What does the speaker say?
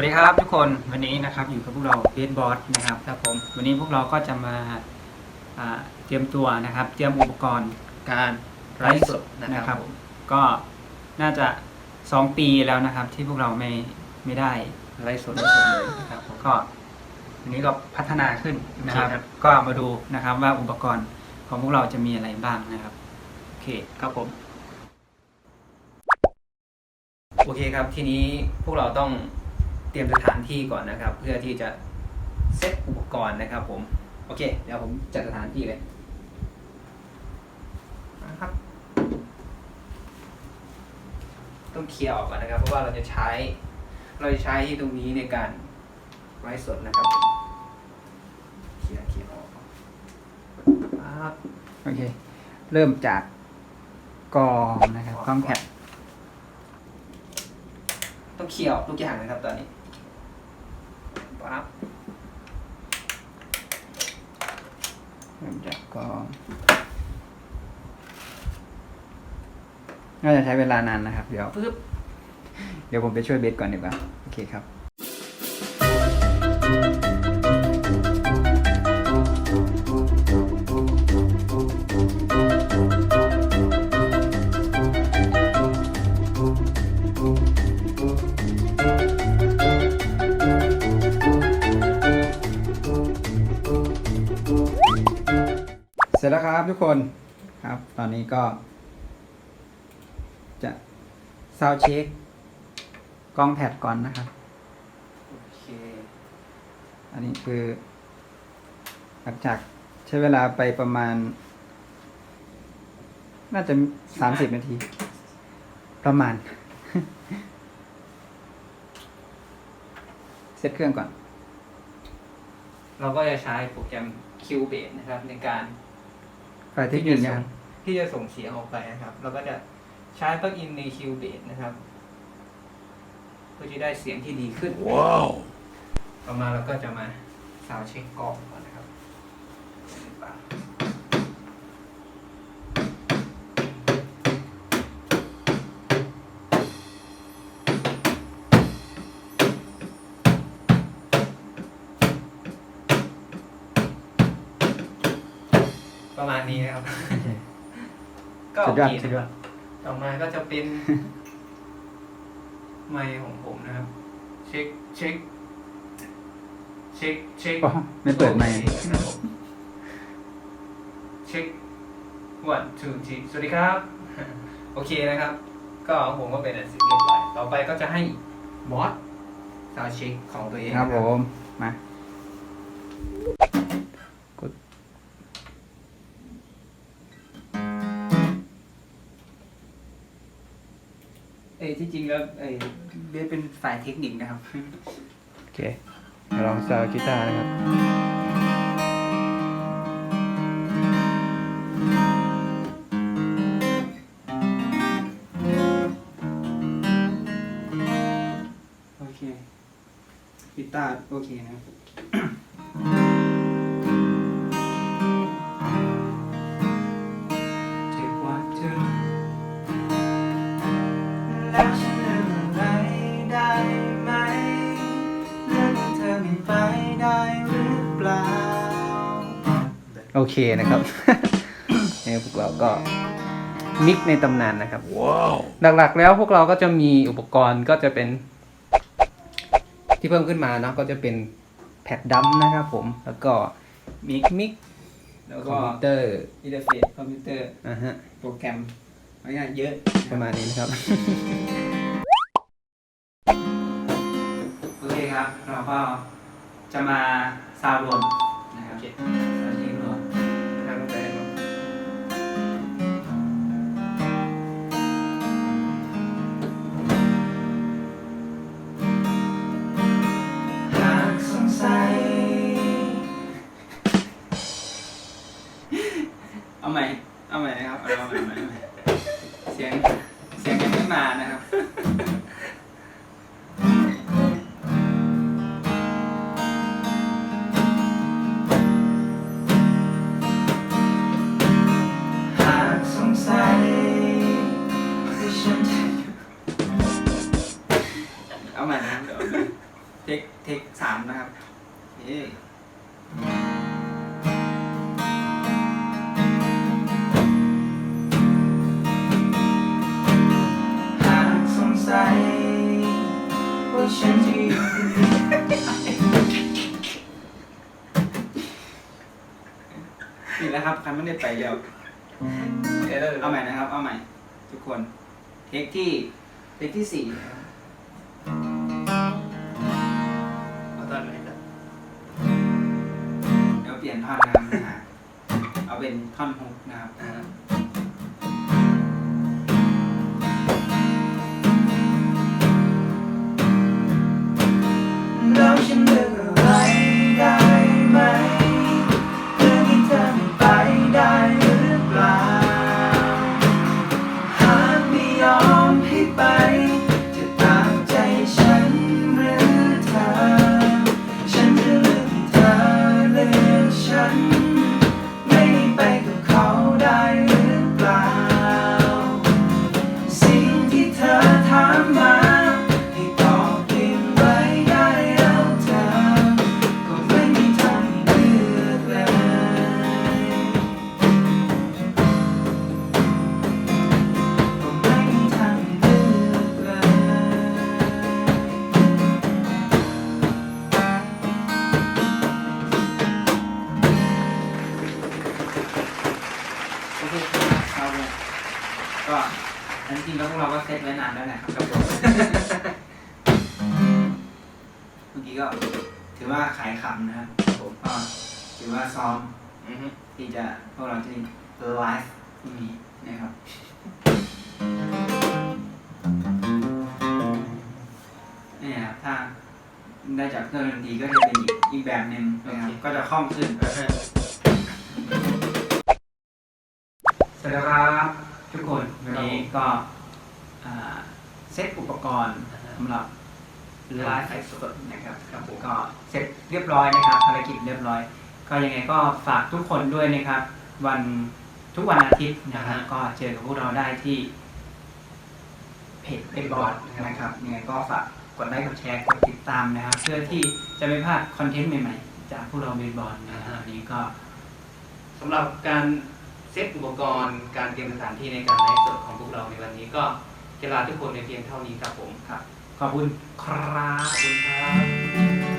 วัสดีครับทุกคนวันนี้นะครับอยู่กับพวกเราเบสบอสนะครับครับผมวันนี้พวกเราก็จะมาอ่าเตรียมตัวนะครับ เตรียมอุปกรณ์การไลฟ์สดนะนะคครัรับบก็น่าจะสองปีแล้วนะครับ ที่พวกเราไม่ไม่ได้ไลฟ์สดไลฟ์สดเลยนะครับผมก็วันนี้ก็พัฒนาขึ้นนะครับครับ ก็มาดูนะครับว่าอุปกรณ์ของพวกเราจะมีอะไรบ้างนะครับโอเคครับผมโอเคครับทีนี้พวกเราต้องเต รียมสถานที่ก่อนนะครับ เพื่อที่จะเซตอุปกรณ์นะครับ ผม โอเค เดี๋ยวผมจัดสถานที่เลยนะครับ ต้องเคลียร์ออกก่อนนะครับ เพราะว่าเราจะใช้ เราจะใช้ที่ตรงนี้ในการไลฟ์สดนะครับผมเคลียร์เคลียร์ออกครับโอเค เริ่มจากกองนะครับกล้องแคปต้องเคลียร์ออกทุกอย่างนะครับตอนนี้ ปั๊บเริ่มจากกองน่าจะใช้เวลานานนะครับ เดี๋ยว ปึ๊บ เดี๋ยวผมไปช่วยเบสก่อนดีกว่า โอเคครับ ทุกคนครับ ตอนนี้ก็ จะซาวเช็คกล้องแพดก่อนนะครับโอเค อันนี้คือ หลังจากใช้เวลาไปประมาณ น่าจะสามสิบนาที ประมาณ เซตเครื่องก่อน เราก็จะใช้โปรแกรม Cubase นะครับในการ ฝ่ายเทคนิคนะครับที่จะส่งเสียงออกไปนะครับ เราก็จะใช้ปลั๊กอินใน Cubase นะครับเพื่อจะได้เสียงที่ดีขึ้นว้าวต่อมาเราก็จะมาซาวด์เช็คกล้องก่อนนะครับ ประมาณนี้นะครับ ก็สุดยอดโเคสุดยอดต่อมาก็จะเป็น ไมค์ของผมนะครับ เช็คเช็คเช็คเช็ค อ๋อไม่เปิดไมค์โอเคนะครับผมเช็ค one two three สวัสดีครับ โอเคนะครับ ก็ของผมก็เป็นอันเสร็จเรียบร้อยต่อไปก็จะให้บอสซาวด์เช็คของตัวเองครับนะผม มา เอ้ยที่จริงแล้วเอ้ยเบสเป็นฝ่ายเทคนิคนะครับ โอเคเดี๋ยวลองซาวกีตาร์นะครับ โอเคกีตาร์โอเคนะครับ แล้วฉันเลือกอะไรได้ไหมเลือกให้เธอไม่ไปได้หรือเปล่า โอเคนะครับ เนี่ยพวกเราก็มิกในตำนานนะครับ หลักๆแล้วพวกเราก็จะมีอุปกรณ์ก็จะเป็น ที่เพิ่มขึ้นมาเนาะก็จะเป็นแพดดัมนะครับผม แล้วก็มิกมิกแล้วคอก็มพิวเตอร์อินเทอร์เฟซคอมพิวเตอร์อะฮะ โปรแกรม อะไรเงี้ยเยอะประมาณนี้นะครับ โอเคครับ เราก็จะมาซาวด์รวมนะครับ นะครับเอ๊ะหากสงสัยว่าฉันจะอยู่นี่แหละครับใครไม่ได้ไปเดียวเดี๋ยวเราเอาใหม่นะครับ เอาใหม่ ทุกคน เทคที่ เทคที่สี่นะครับ เดี๋ยวเปลี่ยนท่อนนะครับนะฮะเอาเป็นท่อนฮุกนะครับ พวกเราก็เซตไว้นานแล้วนะครับกับผมเมื่อกี้ก็ถือว่าขายขำนะครับผมก็ถือว่าซ้อมอือฮึที่จะพวกเราจะไลฟ์พรุ่งนี้นะครับเนี่ยครับถ้าได้จากเครื่องดนตรีก็จะเป็นอีกอีกแบบหนึ่งนะครับก็จะคล่องขึ้นอ่าฮะสวัสดีครับทุกคนวันนี้ก็อ่า เซตอุปกรณ์สำหรับไลฟ์สดนะครับครับผมก็เสร็จเรียบร้อยนะครับภารกิจเรียบร้อย ก็ยังไงก็ฝากทุกคนด้วยนะครับ วันทุกวันอาทิตย์นะครับก็เจอกับพวกเราได้ที่เพจเป็นบอร์ดนะครับยังไงก็ฝากกดไลค์กดแชร์กดติดตามนะครับ เพื่อที่จะไม่พลาดคอนเทนต์ใหม่ๆ จากพวกเราเบนบอร์ดนะครับวันนี้ก็สำหรับการเซตอุปกรณ์การเตรียมสถานที่ในการไลฟ์สดของพวกเราในวันนี้ก็ จะลาทุกคนในเพียงเท่านี้ครับผมขอบคุณครับขอบคุณครับ